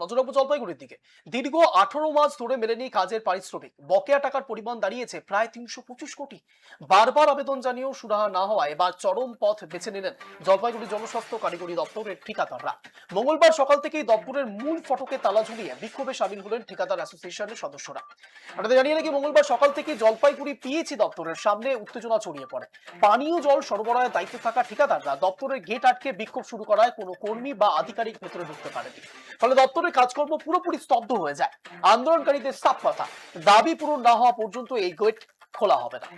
নজর রাখব জলপাইগুড়ির দিকে। দীর্ঘ আঠারো মাস ধরে মেলেনি কাজের পারিশ্রমিক। বকেয়া টাকার পরিমাণ দাঁড়িয়েছে প্রায় তিনশো পঁচিশ কোটি। বারবার আবেদন জানিয়েও সুরাহা না হওয়ায় এবার চরম পথ বেছে নিলেন জলপাইগুড়ি জনস্বাস্থ্য কারিগরি দপ্তরের ঠিকাদাররা। মঙ্গলবার সকাল থেকেই দপ্তরের মূল ফটকে তালা ঝুলিয়ে বিক্ষোভে সামিল হলেন ঠিকাদার অ্যাসোসিয়েশনের সদস্যরা। আপনাদের জানিয়ে রাখি, মঙ্গলবার সকাল থেকে জলপাইগুড়ি পিএইচি দপ্তরের সামনে উত্তেজনা ছড়িয়ে পড়ে। পানীয় জল সরবরাহের দায়িত্বে থাকা ঠিকাদাররা দপ্তরের গেট আটকে বিক্ষোভ শুরু করায় কোনো কর্মী বা আধিকারিক ভেতরে ঢুকতে পারেনি। ফলে দপ্তরের কাজকর্ম পুরোপুরি স্তব্ধ হয়ে যায়। আন্দোলনকারীদের সাফ কথা দাবি পূরণ না হওয়া পর্যন্ত এই গেট খোলা হবে না।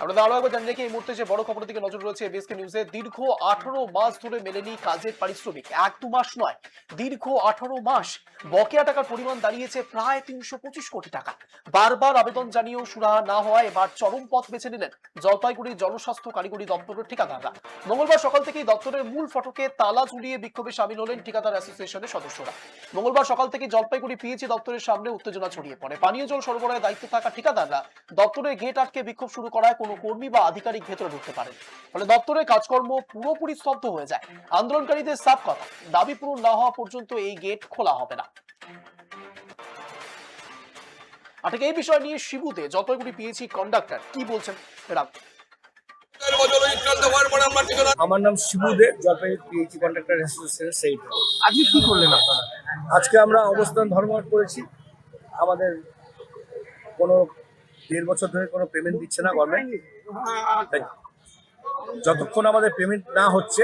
আপনাদের আরও একবার রাখি, এই মুহূর্তে যে বড় খবরের দিকে নজর রয়েছে বিএসকে নিউজে, দীর্ঘ আঠারো মাস ধরে মেলেনি কাজের পারিশ্রমিক। এক দু মাস নয়, দীর্ঘ আঠারো মাস বকেয়া টাকার পরিমাণ দাঁড়িয়েছে প্রায় তিনশো পঁচিশ কোটি টাকা। বারবার আবেদন জানিয়েও সুরাহা না হওয়ায় এবার চরম পথ বেছে নিলেন জলপাইগুড়ির জনস্বাস্থ্য কারিগরি দপ্তরের ঠিকাদাররা। মঙ্গলবার সকাল থেকেই দপ্তরের মূল ফটকে তালা ঝুলিয়ে বিক্ষোভে সামিল হলেন ঠিকাদার অ্যাসোসিয়েশনের সদস্যরা। মঙ্গলবার সকাল থেকে জলপাইগুড়ি পিএইচি দপ্তরের সামনে উত্তেজনা ছড়িয়ে পড়ে। পানীয় জল সরবরাহের দায়িত্বে থাকা ঠিকাদাররা দপ্তরের গেট আটকে বিক্ষোভ শুরু করায় কোনো কর্মী বা আধিকারিক ভেতরে ঢুকতে পারেন ফলে দপ্তরের কাজকর্ম পুরোপুরি স্তব্ধ হয়ে যায়। আন্দোলনকারীদের সাফ কথা দাবি পূরণ না হওয়া পর্যন্ত এই গেট খোলা হবে না। আর ঠিক এই বিষয় নিয়ে শিবুতে জলপাইগুড়ি পিএইচি কন্ডাক্টর কি বলছেন? রাম। আমার নাম শিবু দে জলপাইগুড়ি পিএইচি কন্ট্রাক্টর অ্যাসোসিয়েশনের সেই আজকে কি করলেন আপনারা? আজকে আমরা অবস্থান ধর্মঘট করেছি। আমাদের কোনো দেড় বছর ধরে কোনো পেমেন্ট দিচ্ছে না গভর্নমেন্ট যতক্ষণ আমাদের পেমেন্ট না হচ্ছে,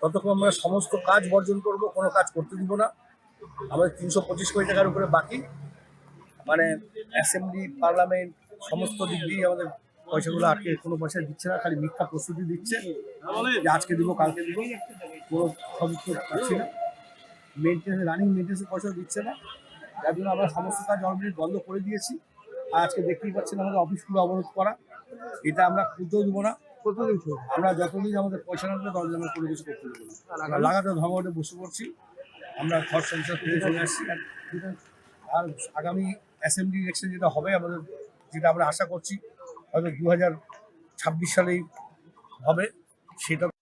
ততক্ষণ আমরা সমস্ত কাজ বর্জন করব, কোনো কাজ করতে দিব না। আমাদের তিনশো পঁচিশ কোটি টাকার উপরে বাকি। মানে অ্যাসেম্বলি পার্লামেন্ট সমস্ত দিক দিয়ে আমাদের পয়সাগুলো আটকে, কোনো পয়সা দিচ্ছে না, খালি মিথ্যা প্রস্তুতি দিচ্ছে। যে আজকে দিব, কালকে দিব, কোনো পাচ্ছি না। মেনটেন্স রানিং মেনটেন্সের পয়সা দিচ্ছে না। যার জন্য আমরা সমস্ত কাজ অলরেডি বন্ধ করে দিয়েছি। আজকে দেখতেই পাচ্ছেন আমাদের অফিসগুলো অবরোধ করা। এটা আমরা করতেও দেবো না। কতদিন আমরা যতদিন আমাদের পয়সা না দেবে ততদিন আমরা কোনো কিছু করতে দেবো লাগাতার ধর্মঘটে বসে পড়ছি। আমরা ঘর সংসার থেকে চলে আসছি। আর আর আগামী অ্যাসেম্বলি ইলেকশন যেটা হবে আমাদের যেটা আমরা আশা করছি হয়তো দু হাজার ছাব্বিশ সালেই হবে। সেটা